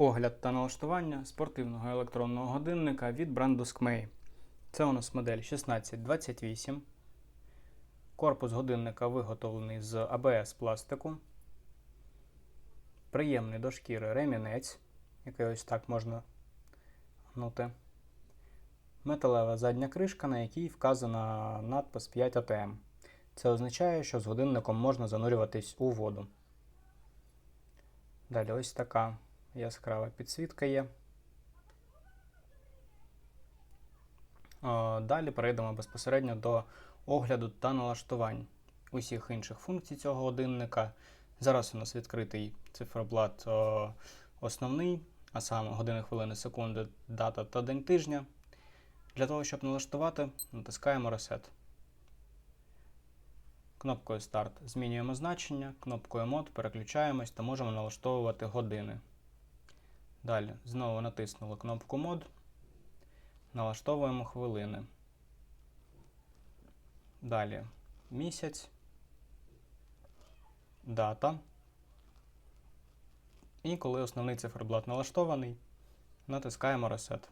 Огляд та налаштування спортивного електронного годинника від бренду Skmei. Це у нас модель 1628. Корпус годинника виготовлений з ABS пластику. Приємний до шкіри ремінець, який ось так можна гнути. Металева задня кришка, на якій вказана надпис 5 ATM. Це означає, що з годинником можна занурюватись у воду. Далі ось така яскрава підсвітка є. Далі перейдемо безпосередньо до огляду та налаштувань усіх інших функцій цього годинника. Зараз у нас відкритий циферблат основний, а саме години, хвилини, секунди, дата та день тижня. Для того, щоб налаштувати, натискаємо Reset. Кнопкою Старт змінюємо значення, кнопкою мод переключаємось та можемо налаштовувати години. Далі знову натиснули кнопку мод, налаштовуємо хвилини. Далі місяць, дата. І коли основний циферблат налаштований, натискаємо Reset.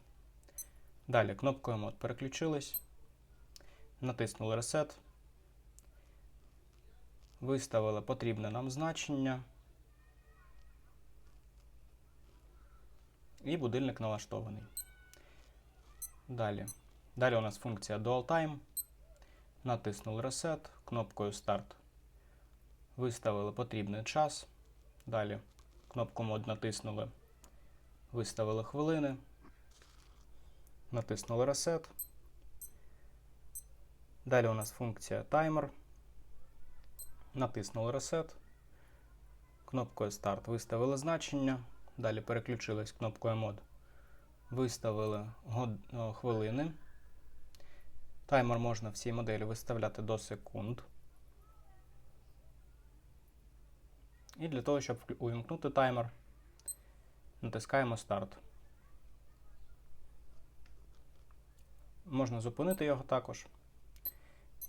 Далі кнопкою мод переключились, натиснули Reset. Виставили потрібне нам значення. І будильник налаштований. Далі. Далі у нас функція Dual Time. Натиснули Reset, кнопкою Start. Виставили потрібний час. Далі кнопку мод натиснули. Виставили хвилини. Натиснули Reset. Далі у нас функція Timer. Натиснули Reset. Кнопкою Start виставили значення. Далі переключились кнопкою мод. Виставили хвилини. Таймер можна в цій моделі виставляти до секунд. І для того, щоб увімкнути таймер, натискаємо старт. Можна зупинити його також.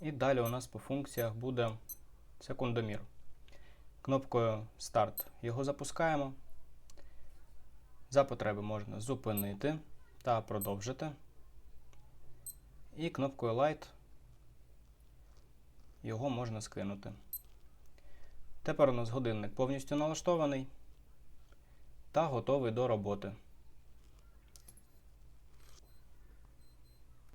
І далі у нас по функціях буде секундомір. Кнопкою Старт його запускаємо. За потреби можна зупинити та продовжити. І кнопкою Light його можна скинути. Тепер у нас годинник повністю налаштований та готовий до роботи.